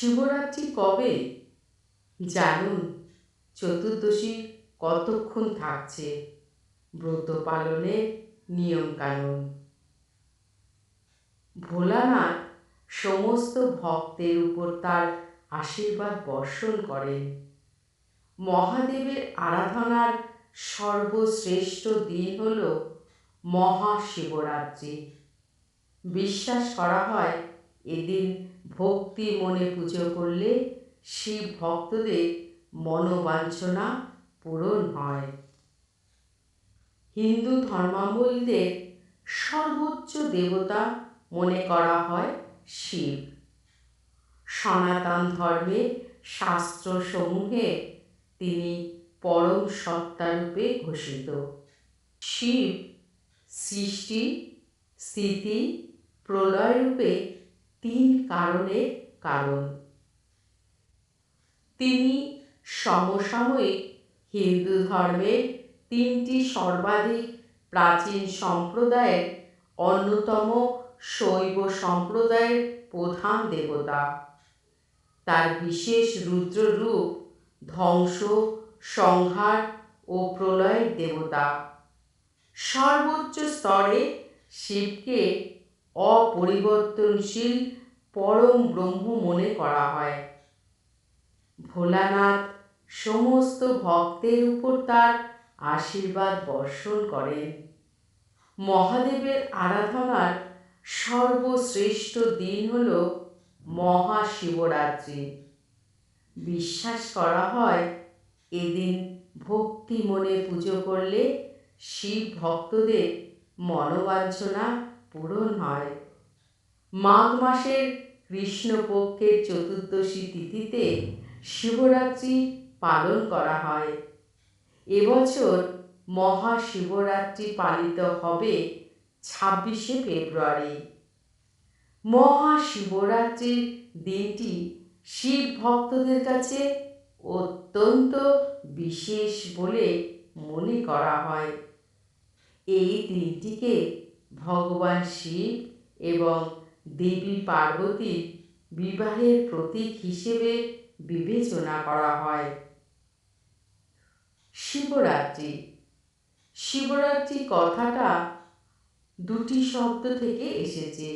শিবরাত্রি কবে? জানুন। চতুর্দশী কতক্ষণ থাকছে? ব্রত পালনের নিয়মকানুন ভোলানাথ সমস্ত ভক্তের উপর তার আশীর্বাদ বর্ষণ করেন। মহাদেবের আরাধনার সর্বশ্রেষ্ঠ দিন হল মহাশিবরাত্রি। বিশ্বাস করা হয় এদিন ভক্তি মনে পুজো করলে শিব ভক্তদের মনোবাঞ্ছনা পূরণ হয়। হিন্দু ধর্মাবলীদের সর্বোচ্চ দেবতা মনে করা হয় শিব। সনাতন ধর্মের শাস্ত্রসমূহে তিনি পরম সত্তারূপে ঘোষিত। শিব সৃষ্টি, স্থিতি প্রলয়রূপে তিন কারণের কারণ। তিনি সমসাময়িক হিন্দু ধর্মের তিনটি সর্বাধিক প্রাচীন সম্প্রদায়ের অন্যতম শৈব সম্প্রদায়ের প্রধান দেবতা। তার বিশেষ রুদ্র রূপ ধ্বংস, সংহার ও প্রলয়ের দেবতা। সর্বোচ্চ স্তরে শিবকে অপরিবর্তনশীল পরম ব্রহ্ম মনে করা হয়। ভোলানাথ সমস্ত ভক্তের উপর তার আশীর্বাদ বর্ষণ করেন। মহাদেবের আরাধনার সর্বশ্রেষ্ঠ দিন হল মহাশিবরাত্রি। বিশ্বাস করা হয়, এদিন ভক্তি মনে পুজো করলে শিব ভক্তদের মনোবাঞ্ছনা পূরণ হয়। মাঘ মাসের কৃষ্ণপক্ষের চতুর্দশী তিথিতে শিবরাত্রি পালন করা হয়। এবছর মহাশিবরাত্রি পালিত হবে ছাব্বিশে ফেব্রুয়ারি। মহাশিবরাত্রির দিনটি শিব ভক্তদের কাছে অত্যন্ত বিশেষ বলে মনে করা হয়। এই দিনটিকে ভগবান শিব এবং দেবী পার্বতীর বিবাহের প্রতীক হিসেবে বিবেচনা করা হয়। শিবরাত্রি। শিবরাত্রি কথাটা দুটি শব্দ থেকে এসেছে,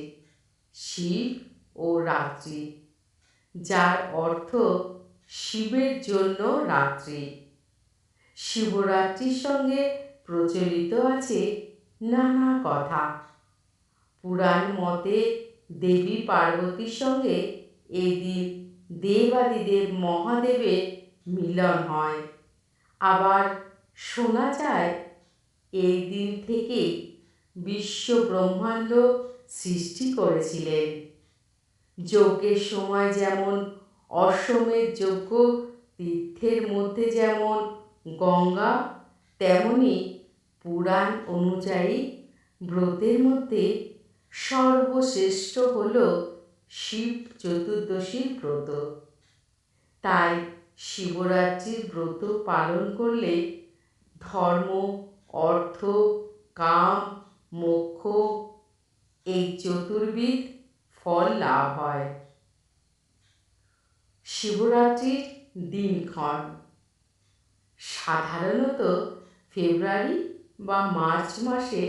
শিব ও রাত্রি, যার অর্থ শিবের জন্য রাত্রি। শিবরাত্রির সঙ্গে প্রচলিত আছে নানা কথা। পুরাণ মতে দেবী পার্বতীর সঙ্গে এই দিন দেবাদিদেব মহাদেবের মিলন হয়। আবার শোনা যায়, এই দিন থেকে বিশ্ব ব্রহ্মাণ্ড সৃষ্টি করেছিলেন। যজ্ঞের সময় যেমন অশ্বমের যজ্ঞ, তীর্থের মধ্যে যেমন গঙ্গা, তেমনি পুরাণ অনুযায়ী ব্রতের মধ্যে সর্বশ্রেষ্ঠ হল শিব চতুর্দশীর ব্রত। তাই শিবরাত্রির ব্রত পালন করলে ধর্ম, অর্থ, কাম, মোক্ষ, এই চতুর্বিধ ফল লাভ হয়। শিবরাত্রির দিনক্ষণ। সাধারণত ফেব্রুয়ারি বা মার্চ মাসে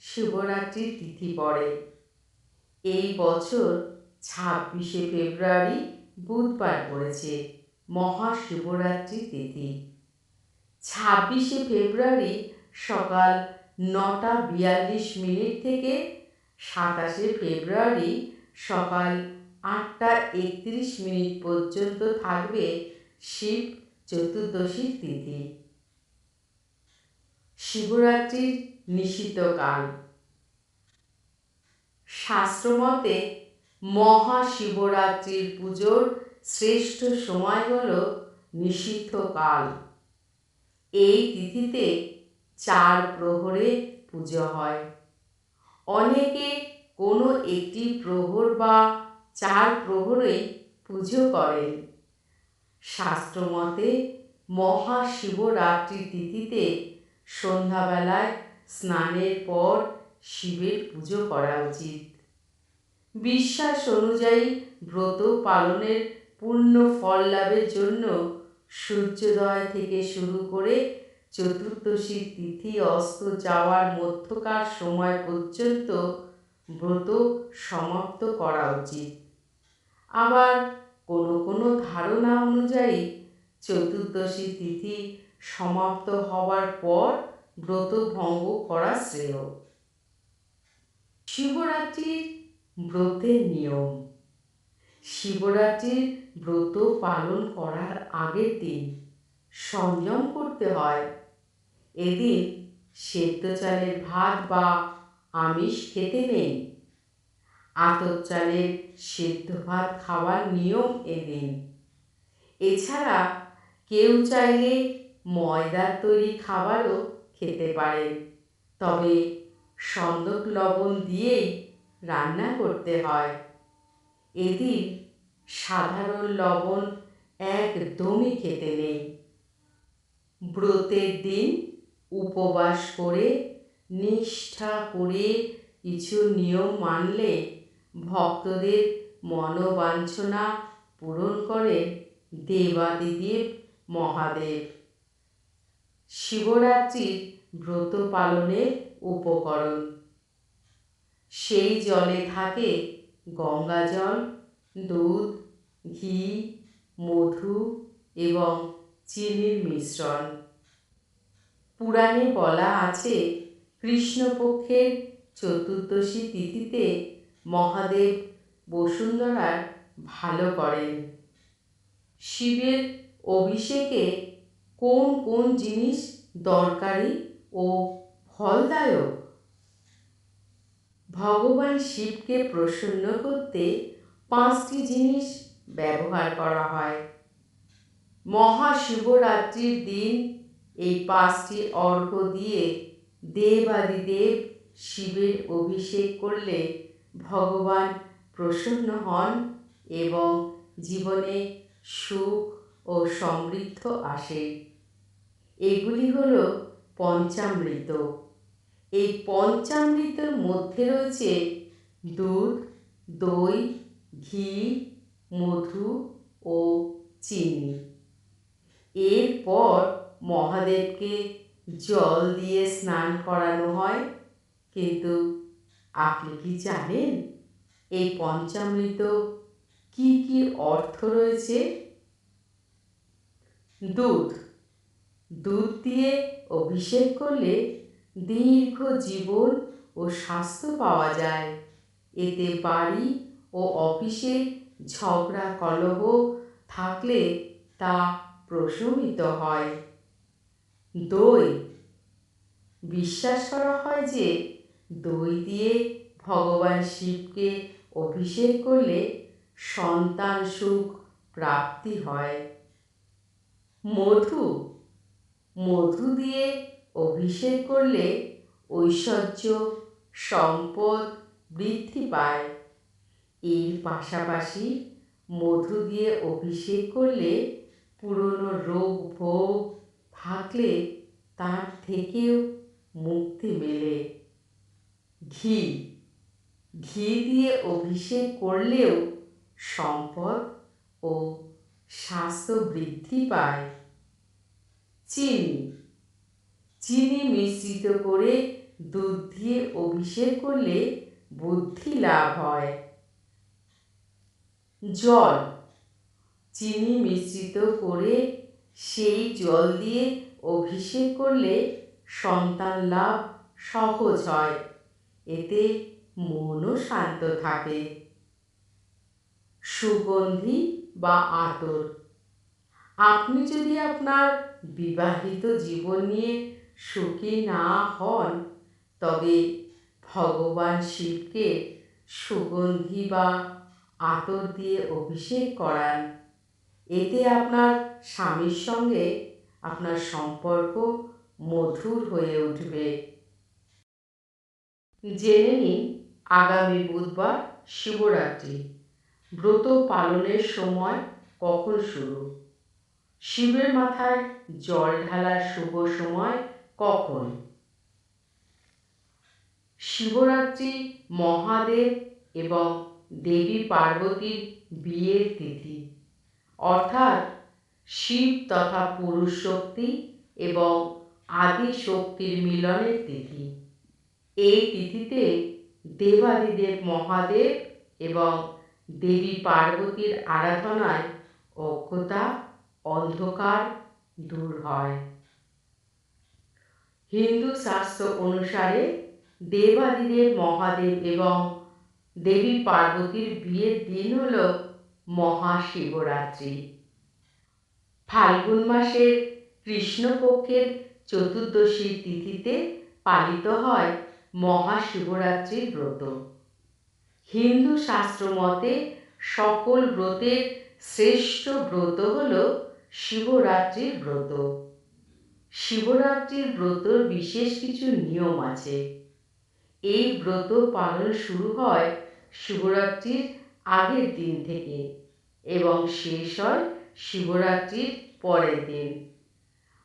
শিবরাত্রির তিথি পড়ে। এই বছর ছাব্বিশে ফেব্রুয়ারি বুধবার পড়েছে মহাশিবরাত্রি তিথি। ছাব্বিশে ফেব্রুয়ারি সকাল নটা বিয়াল্লিশ মিনিট থেকে সাতাশে ফেব্রুয়ারি সকাল আটটা একত্রিশ মিনিট পর্যন্ত থাকবে শিব চতুর্দশীর তিথি। শিবরাত্রির নিষিদ্ধ কাল। শাস্ত্রমতে মহাশিবরাত্রির পুজোর শ্রেষ্ঠ সময় হল নিষিদ্ধ কাল। এই তিথিতে চার প্রহরে পুজো হয়। অনেকে কোনো একটি প্রহর বা চার প্রহরেই পুজো করেন। শাস্ত্রমতে মহাশিবরাত্রি তিথিতে সন্ধ্যাবেলায় স্নানের পর শিবের পুজো করা উচিত। বিশ্বাস অনুযায়ী ব্রত পালনের পূর্ণ ফল লাভের জন্য সূর্যোদয় থেকে শুরু করে চতুর্দশী তিথি অস্ত যাওয়ার মধ্যকার সময় পর্যন্ত ব্রত সমাপ্ত করা উচিত। আবার কোনো কোনো ধারণা অনুযায়ী চতুর্দশী তিথি সমাপ্ত হওয়ার পর ব্রত ভঙ্গ করা শ্রেয়। শিবরাত্রির ব্রতের নিয়ম। শিবরাত্রির ব্রত পালন করার আগের দিন সংযম করতে হয়। এদিন সেদ্ধ চালের ভাত বা আমিষ খেতে নেই। আতপ চালের সেদ্ধ ভাত খাওয়ার নিয়ম এদিন। এছাড়া কেউ চাইলে ময়দার তৈরি খাবারও খেতে পারে। তবে সন্দক লবণ দিয়েই রান্না করতে হয়। এদিন সাধারণ লবণ একদমই খেতে নেই। ব্রতের দিন উপবাস করে, নিষ্ঠা করে কিছু নিয়ম মানলে ভক্তদের মনোবাঞ্ছনা পূরণ করে দেবাদিদেব মহাদেব। শিবরাত্রির ব্রত পালনের উপকরণ। সেই জলে থাকে গঙ্গা জল দুধ, ঘি, মধু এবং চিনির মিশ্রণ। পুরাণে বলা আছে, কৃষ্ণপক্ষের চতুর্দশী তিথিতে মহাদেব বসুন্ধরার ভালো করেন। শিবের অভিষেকে কোন কোন জিনিস দরকারি ও ফলদায়ক? ভগবান শিবকে প্রসন্ন করতে পাঁচটি জিনিস ব্যবহার করা হয়। মহাশিবরাত্রির দিন এই পাঁচটি অর্ঘ্য দিয়ে দেবাদিদেব শিবের অভিষেক করলে ভগবান প্রসন্ন হন এবং জীবনে সুখ ও সমৃদ্ধ আসে। এগুলি হল পঞ্চামৃত। এই পঞ্চামৃতের মধ্যে রয়েছে দুধ, দই, ঘি, মধু ও চিনি। এরপর মহাদেবকে জল দিয়ে স্নান করানো হয়। কিন্তু আপনি কি জানেন, এই পঞ্চামৃত কি কি অর্থ রয়েছে? দুধ দুধ দিয়ে অভিষেক করলে দীর্ঘ জীবন ও স্বাস্থ্য পাওয়া যায়। এতে বাড়ি ও অফিসে ঝগড়া, কলহ থাকলে তা প্রশমিত হয়। দই। বিশ্বাস করা হয় যে দই দিয়ে ভগবান শিবকে অভিষেক করলে সন্তান সুখ প্রাপ্তি হয়। মধু। মধু দিয়ে অভিষেক করলে ঐশ্বর্য, সম্পদ বৃদ্ধি পায়। এর পাশাপাশি মধু দিয়ে অভিষেক করলে পুরনো রোগ ভোগ থাকলে তার থেকেও মুক্তি মেলে। ঘি। ঘি দিয়ে অভিষেক করলেও সম্পদ ও স্বাস্থ্য বৃদ্ধি পায়। চিনি। চিনি মিশ্রিত করে দুধ দিয়ে অভিষেক করলে বুদ্ধি লাভ হয়। জল। চিনি মিশ্রিত করে সেই জল দিয়ে অভিষেক করলে সন্তান লাভ সহজ হয়। এতে মনও শান্ত থাকে। সুগন্ধি বা আতর। আপনি যদি আপনার বিবাহিত জীবন নিয়ে সুখী না হন, তবে ভগবান শিবকে সুগন্ধি বা আতর দিয়ে অভিষেক করান। এতে আপনার স্বামীর সঙ্গে আপনার সম্পর্ক মধুর হয়ে উঠবে। জেনে নিন, আগামী বুধবার শিবরাত্রি ব্রত পালনের সময় কখন শুরু? শিবের মাথায় জল ঢালার শুভ সময় কখন? শিবরাত্রি, মহাদেব এবং দেবী পার্বতীর বিয়ের তিথি। অর্থাৎ শিব তথা পুরুষ শক্তি এবং আদি শক্তির মিলনের তিথি। এই তিথিতে দেবাদিদেব মহাদেব এবং দেবী পার্বতীর আরাধনায় অজ্ঞতা অন্ধকার দূর হয়। হিন্দু শাস্ত্র অনুসারে দেবাদিদেব মহাদেব এবং দেবী পার্বতীর বিয়ের দিন হল মহাশিবরাত্রি। ফাল্গুন মাসের কৃষ্ণপক্ষের চতুর্দশী তিথিতে পালিত হয় মহাশিবরাত্রির ব্রত। হিন্দু শাস্ত্র মতে সকল ব্রতের শ্রেষ্ঠ ব্রত হল শিবরাত্রির ব্রত। শিবরাত্রির ব্রতর বিশেষ কিছু নিয়ম আছে। এই ব্রত পালন শুরু হয় শিবরাত্রির আগের দিন থেকে এবং শেষ হয় শিবরাত্রির পরের দিন।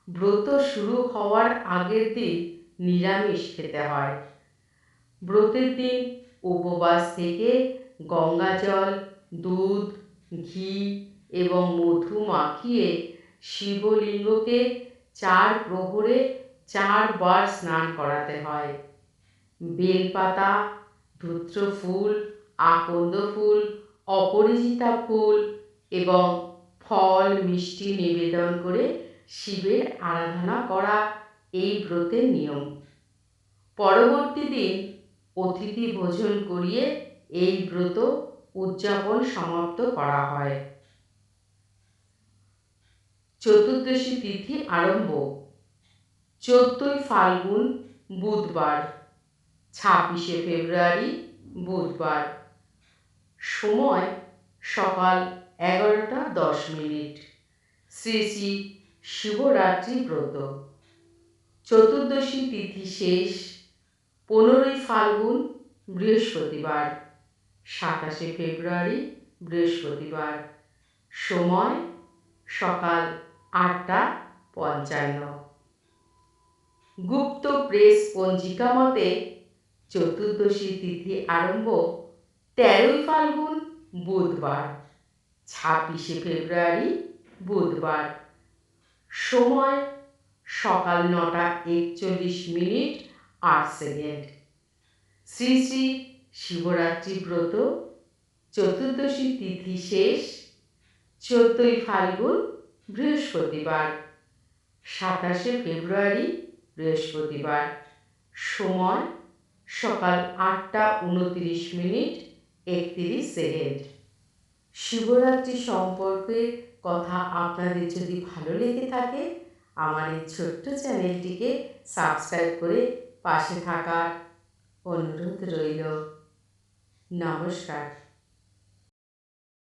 ব্রত শুরু হওয়ার আগের দিন নিরামিষ খেতে হয়। ব্রতের দিন উপবাস থেকে গঙ্গা জল দুধ, ঘি এবং মধু মাখিয়ে শিবলিঙ্গকে চার প্রহরে চারবার স্নান করাতে হয়। বেলপাতা ধূত্র ফুল আকন্দ ফুল অপরাজিতা ফুল এবং ফল, মিষ্টি নিবেদন করে শিবের আরাধনা করা এই ব্রতের নিয়ম। পরবর্তী দিন অতিথি ভোজন করিয়ে এই ব্রত উদযাপন সমাপ্ত করা হয়। চতুর্দশী তিথি আরম্ভ। চোদ্দই ফাল্গুন বুধবার, ছাব্বিশে ফেব্রুয়ারি বুধবার। সময় সকাল এগারোটা দশ মিনিট। শ্রী শ্রী শিবরাত্রি ব্রত। চতুর্দশী তিথি শেষ, পনেরোই ফাল্গুন বৃহস্পতিবার, সাতাশে ফেব্রুয়ারি বৃহস্পতিবার। সময় সকাল আটটা পঞ্চান্ন। গুপ্ত প্রেস পঞ্জিকা মতে চতুর্দশী তিথি আরম্ভ তেরোই ফাল্গুন বুধবার, ছাব্বিশে ফেব্রুয়ারি বুধবার। সময় সকাল নটা একচল্লিশ মিনিট আট সেকেন্ড। শ্রী শ্রী শিবরাত্রি ব্রত, চতুর্দশী তিথি শেষ, চোদ্দই ফাল্গুন বৃহস্পতিবার, সাতাশে ফেব্রুয়ারি, বৃহস্পতিবার। সময়, সকাল আটটা উনত্রিশ মিনিট, একত্রিশ সেকেন্ড। শিবরাত্রি সম্পর্কে কথা আপনাদের যদি ভালো লেগে থাকে, আমার এই ছোট্ট চ্যানেলটিকে সাবস্ক্রাইব করে পাশে থাকার অনুরোধ রইল। নমস্কার।